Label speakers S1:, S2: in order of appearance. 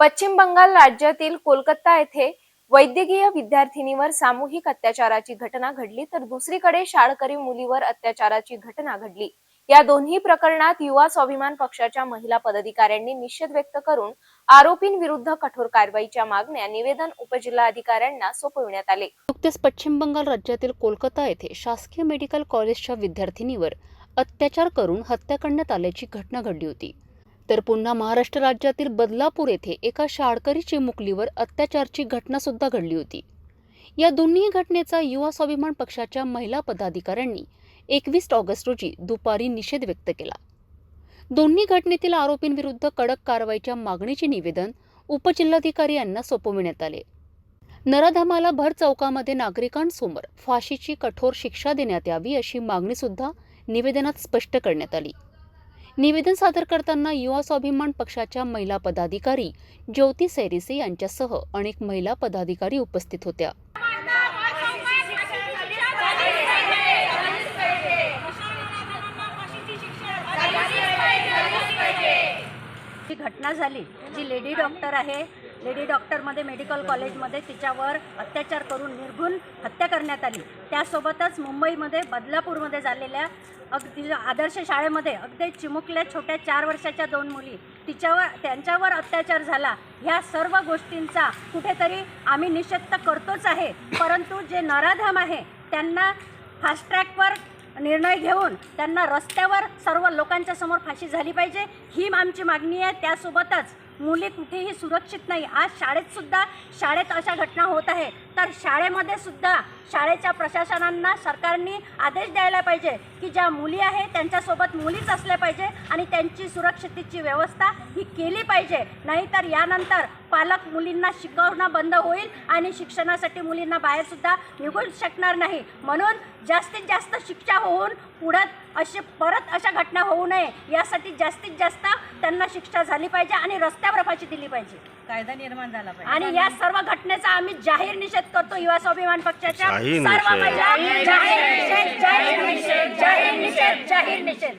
S1: पश्चिम बंगाल राज्यातील कोलकाता येथे वैद्यकीय विद्यार्थिनीवर सामूहिक अत्याचाराची घटना घडली तर दुसरीकडे शाळकरी मुलीवर अत्याचाराची घटना घडली. या दोन्ही प्रकरणात युवा स्वाभिमान पक्षाच्या महिला पदाधिकाऱ्यांनी निषेध व्यक्त करून आरोपींविरुद्ध कठोर कारवाईच्या मागण्या निवेदन उपजिल्हाधिकाऱ्यांना सोपविण्यात आले.
S2: नुकतेच पश्चिम बंगाल राज्यातील कोलकाता येथे शासकीय मेडिकल कॉलेजच्या विद्यार्थिनीवर अत्याचार करून हत्या करण्यात आल्याची घटना घडली होती. तर पुन्हा महाराष्ट्र राज्यातील बदलापूर येथे एका शाळकरी चिमुकलीवर अत्याचारची घटनासुद्धा घडली होती. या दोन्ही घटनेचा युवा स्वाभिमान पक्षाच्या महिला पदाधिकाऱ्यांनी एकवीस ऑगस्ट रोजी दुपारी निषेध व्यक्त केला. दोन्ही घटनेतील आरोपींविरुद्ध कडक कारवाईच्या मागणीचे निवेदन उपजिल्हाधिकारी यांना सोपविण्यात आले. नराधमाला भर चौकामध्ये नागरिकांसमोर फाशीची कठोर शिक्षा देण्यात यावी अशी मागणीसुद्धा निवेदनात स्पष्ट करण्यात आली. निवेदन सादर करताना युवा स्वाभिमान पक्षाच्या महिला पदाधिकारी ज्योती सैरिसे यांच्यासह अनेक महिला पदाधिकारी उपस्थित होत्या.
S3: जी घटना झाली जी लेडी डॉक्टर आहे लेडी डॉक्टरमध्ये मेडिकल कॉलेजमध्ये तिच्यावर अत्याचार करून निर्घुण करण्यात आली. त्यासोबतच मुंबईमध्ये बदलापूरमध्ये झालेल्या अगदी आदर्श शाळेमध्ये अगदी चिमुकल्या छोट्या चार वर्षाच्या दोन मुली तिच्यावर त्यांच्यावर अत्याचार झाला. ह्या सर्व गोष्टींचा कुठेतरी आम्ही निषेध तर करतोच आहे परंतु जे नराधाम आहे त्यांना फास्ट्रॅकवर निर्णय घेऊन त्यांना रस्त्यावर सर्व लोकांच्या समोर फाशी झाली पाहिजे ही आमची मागणी आहे. त्यासोबतच मुली कुठेही सुरक्षित नाही. आज शाळेतसुद्धा शाळेत अशा घटना होत आहे. तर शाळेमध्ये सुद्धा शाळेच्या प्रशासनांना सरकारने आदेश द्यायला पाहिजे की ज्या मुली आहे त्यांच्यासोबत मुलीच असल्या पाहिजे आणि त्यांची सुरक्षितेची व्यवस्था ही केली पाहिजे. नाहीतर यानंतर पालक मुलींना शिकवणं बंद होईल आणि शिक्षणासाठी मुलींना बाहेरसुद्धा निघू शकणार नाही. म्हणून जास्तीत जास्त शिक्षा होऊन पुढं असे परत अशा घटना होऊ नये. यासाठी जास्तीत जास्त त्यांना शिक्षा झाली पाहिजे आणि रस्त्यावर फाशी दिली पाहिजे.
S4: कायदा निर्माण झाला पाहिजे.
S3: आणि या सर्व घटनेचा आम्ही जाहीर निषेध करतो युवा स्वाभिमान पक्षाच्या सर्व. महिला जाहीर निषेध जाहीर निषेध जाहीर निषेध जाहीर निषेध